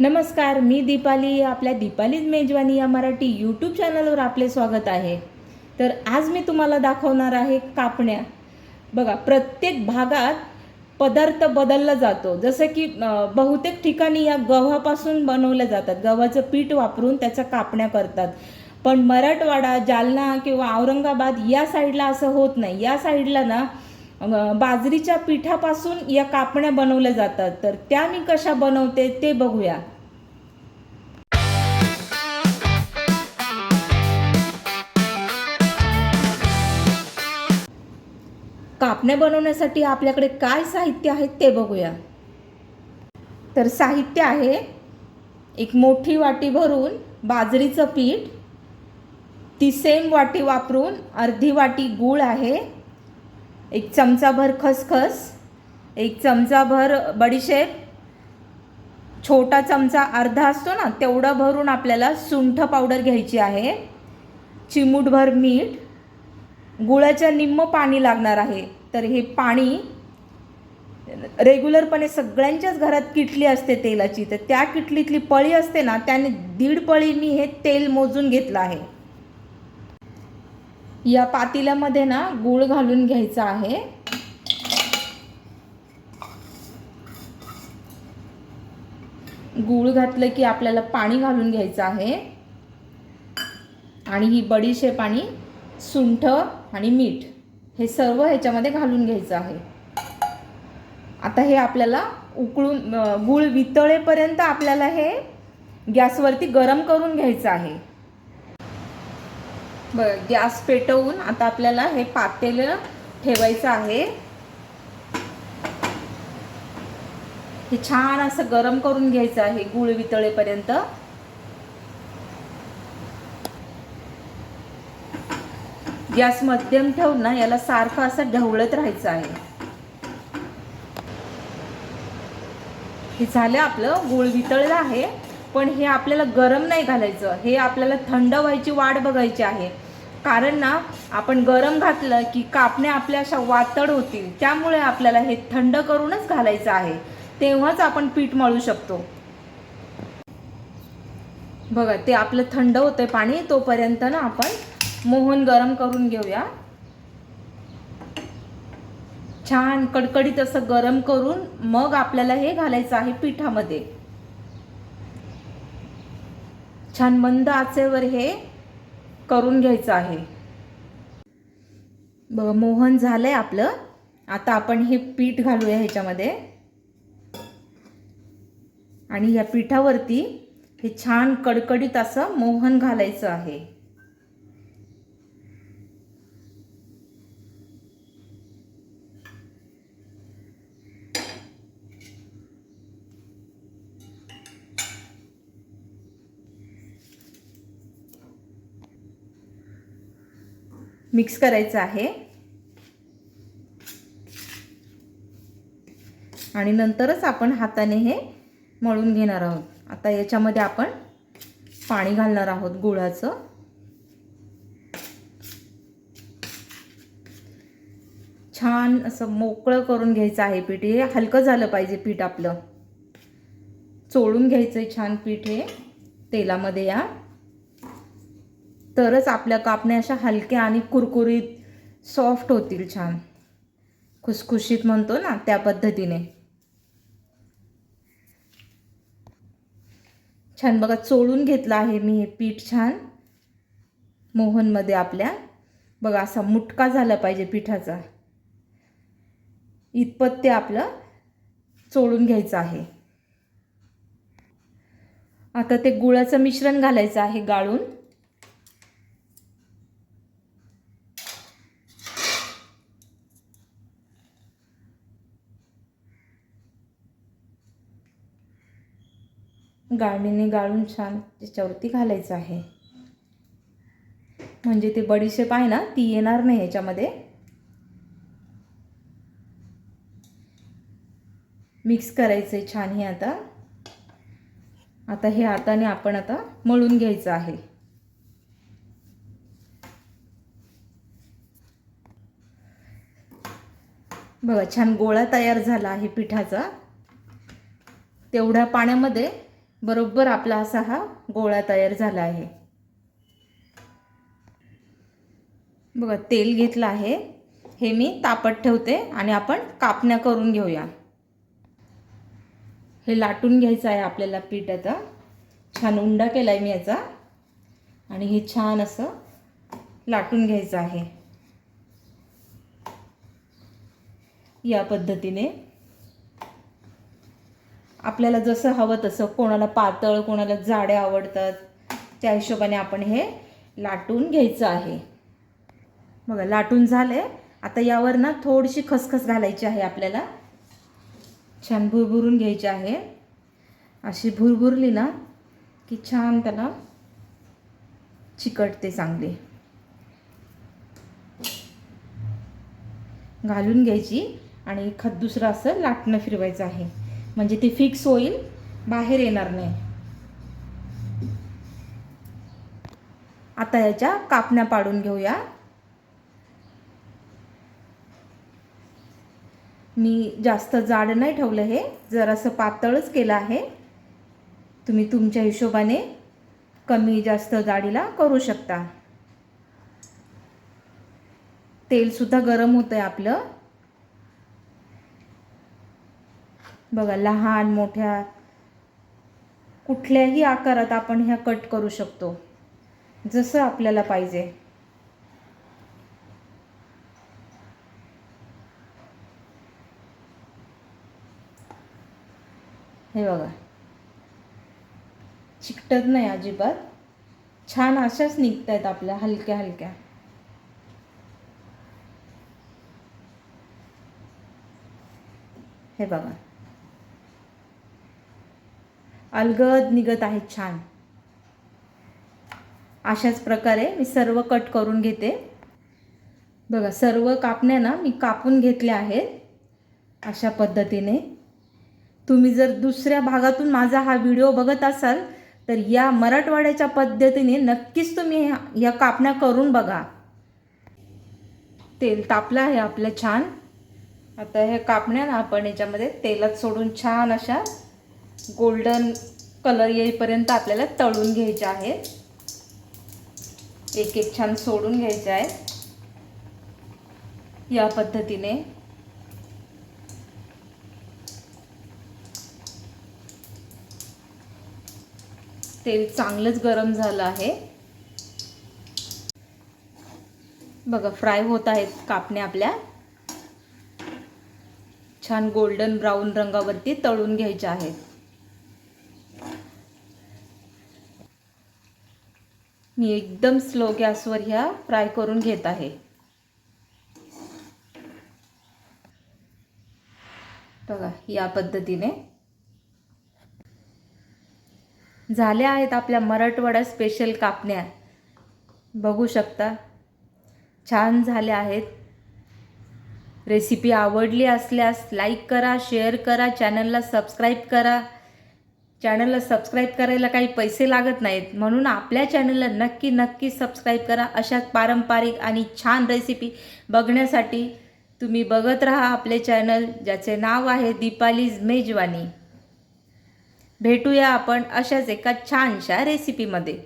नमस्कार मी दीपाली आपल्या दीपालीज मेजवानी या मराठी यूट्यूब चॅनलवर आपले स्वागत आहे. तर आज मी तुम्हाला दाखवणार आहे कापण्या. बघा प्रत्येक भागात पदार्थ बदलला जातो. जसं की बहुतेक ठिकाणी या गव्हापासून बनवल्या जातात. गव्हाचं पीठ वापरून त्याच्या कापण्या करतात. पण मराठवाडा जालना किंवा औरंगाबाद या साईडला असं होत नाही. या साईडला ना बाजरीच्या पिठापासून या कापण्या बनवल्या जातात. तर त्या मी कशा बनवते ते बघूया. कापण्या बनवण्यासाठी आपल्याकडे काय साहित्य आहे ते बघूया. तर साहित्य आहे एक मोठी वाटी भरून बाजरीचं पीठ ती सेम वाटी वापरून अर्धी वाटी गूळ आहे एक चमचाभर खसखस एक चमचाभर बडीशेप छोटा चमचा अर्धा असतो ना तेवढा भरून आपल्याला सुंठ पावडर घ्यायची आहे. चिमूटभर मीठ गुळाच्या निम्म पाणी लागणार आहे. तर हे पाणी रेग्युलरपणे सगळ्यांच्याच घरात किटली असते तेलाची. तर त्या किटलीतली पळी असते ना त्याने दीड पळी मी हे तेल मोजून घेतलं आहे. या पातेल्यामध्ये ना गूळ घालून घ्यायचा आहे. गूळ घातलं की आपल्याला पाणी घालून घ्यायचं आहे. आणि ही बडीशेप आणि सुंठ आणि मीठ हे सर्व ह्याच्यामध्ये घालून घ्यायचं आहे. आता हे आपल्याला उकळून गूळ वितळेपर्यंत आपल्याला हे गॅसवरती गरम करून घ्यायचं आहे. बरं गॅस पेटवून आता आपल्याला हे पातेलं ठेवायचं आहे. हे छान असं गरम करून घ्यायचं आहे गुळ वितळेपर्यंत. गॅस मध्यम ठेवून ना याला सारखं असं ढवळत राहायचं आहे. हे झालं आपलं गुळ वितळलं आहे. पण हे आपल्याला गरम नाही घालायचं. हे आपल्याला थंड व्हायची वाट बघायची आहे. कारण ना आपण गरम घातलं की कापण्या आपल्या अशा वातड होतील. त्यामुळे आपल्याला हे थंड करूनच घालायचं आहे. तेव्हाच आपण पीठ मळू शकतो. बघा ते आपलं थंड होतंय पाणी तोपर्यंत ना आपण मोहन गरम करून घेऊया. छान कडकडीत असं गरम करून मग आपल्याला हे घालायचं आहे पिठामध्ये. छान मंद आचेवर हे करून घ्यायचं आहे. बघा मोहन झालंय आपलं. आता आपण हे पीठ घालूया ह्याच्यामध्ये. आणि या पिठावरती हे छान कडकडीत असं मोहन घालायचं आहे. मिक्स करायचं आहे. आणि नंतरच आपण हाताने हे मळून घेणार आहोत. आता याच्यामध्ये आपण पाणी घालणार आहोत गुळाचं. छान असं मोकळं करून घ्यायचं आहे पीठ. हे हलकं झालं पाहिजे पीठ आपलं. चोळून घ्यायचं आहे छान पीठ हे. तेलामध्ये या. तरच आपल्या कापण्या अशा हलक्या आणि कुरकुरीत सॉफ्ट होतील छान. खुसखुशीत म्हणतो ना त्या पद्धतीने. छान बघा चोळून घेतलं आहे मी हे पीठ छान. मोहनमध्ये आपल्या. बघा असा मुटका झाला पाहिजे पिठाचा. इतपत ते आपलं चोळून घ्यायचं आहे. आता ते गुळाचं मिश्रण घालायचं आहे गाळून. गाळणीने गाळून छान त्याच्यावरती घालायचं आहे. म्हणजे ते बडीशेप आहे ना ती येणार नाही याच्यामध्ये. मिक्स करायचं आहे छान हे आता. आता हे हाताने आपण आता मळून घ्यायचं आहे. बघा छान गोळा तयार झाला आहे पिठाचा. तेवढ्या पाण्यामध्ये बरोबर आपला असा हा गोळा तयार झाला आहे. बघा तेल घेतलं आहे. हे मी तापत ठेवते आणि आपण कापण्या करून घेऊया. हे लाटून घ्यायचं आहे आपल्याला पीठ आता. छान उंडा केला आहे मी याचा. आणि हे छान असं लाटून घ्यायचं आहे. या पद्धतीने आपल्याला जसं हवं तसं कोणाला पातळ कोणाला जाडे आवडतात त्या हिशोबाने आपण हे लाटून घ्यायचं आहे. बघा लाटून झाले आता यावर ना थोडीशी खसखस घालायची आहे आपल्याला. छान भुरभुरून घ्यायची आहे. अशी भुरभुरली ना की छान त्याला चिकटते चांगली. घालून घ्यायची आणि खत दुसरं असं लाटणं फिरवायचं आहे. म्हणजे ती फिक्स होईल बाहेर येणार नाही. आता याच्या कापण्या पाडून घेऊया. मी जास्त जाड नाही ठेवलं हे जरासं पातळच केलं आहे. तुम्ही तुमच्या हिशोबाने कमी जास्त जाडीला करू शकता. तेलसुद्धा गरम होतं आहे आपलं. बघा लहान मोठ्या कुठल्याही आकारात आपण ह्या कट करू शकतो. जसं आपल्याला पाहिजे. हे बघा. चिकटत नाही अजिबात. छान अशाच निघत आहेत आपल्या हलक्या हलक्या. हे बघा. अलगद निघत आहेत छान. अशाच प्रकारे मी सर्व कट करून घेते. बघा सर्व कापण्या ना मी कापून घेतल्या आहेत अशा पद्धतीने. तुम्ही जर दुसऱ्या भागातून माझा हा व्हिडिओ बघत असाल तर या मराठवाड्याच्या पद्धतीने नक्कीच तुम्ही ह्या या कापण्या करून बघा. तेल तापलं आहे आपलं छान. आता ह्या कापण्या ना आपण याच्यामध्ये तेलात सोडून छान अशा गोल्डन कलर येईपर्यंत आपल्याला तळून घ्यायचे आहेत एक एक छान सोडून घ्यायचे आहेत या पद्धतीने. तेल चांगलंच गरम झालं आहे. बघा फ्राय होत आहेत कापण्या आपल्या. छान गोल्डन ब्राऊन रंगावरती तळून घ्यायच्या आहेत. मी एकदम स्लो गॅसवर ह्या फ्राय करून घेत आहे. बघा या पद्धतीने. झाल्या आहेत आपल्या मराठवाडा स्पेशल कापण्या. बघू शकता. छान झाल्या आहेत. रेसिपी आवडली असल्यास लाईक करा शेअर करा चॅनलला सबस्क्राईब करा. चॅनलला सबस्क्राईब करायला काही पैसे लागत नाहीत. म्हणून आपल्या चॅनलला नक्की नक्की सबस्क्राईब करा. अशाच पारंपरिक आणि छान रेसिपी बघण्यासाठी तुम्ही बघत राहा आपले चॅनल ज्याचे नाव आहे दीपालीज मेजवानी. भेटूया आपण अशाच एका छानशा रेसिपीमध्ये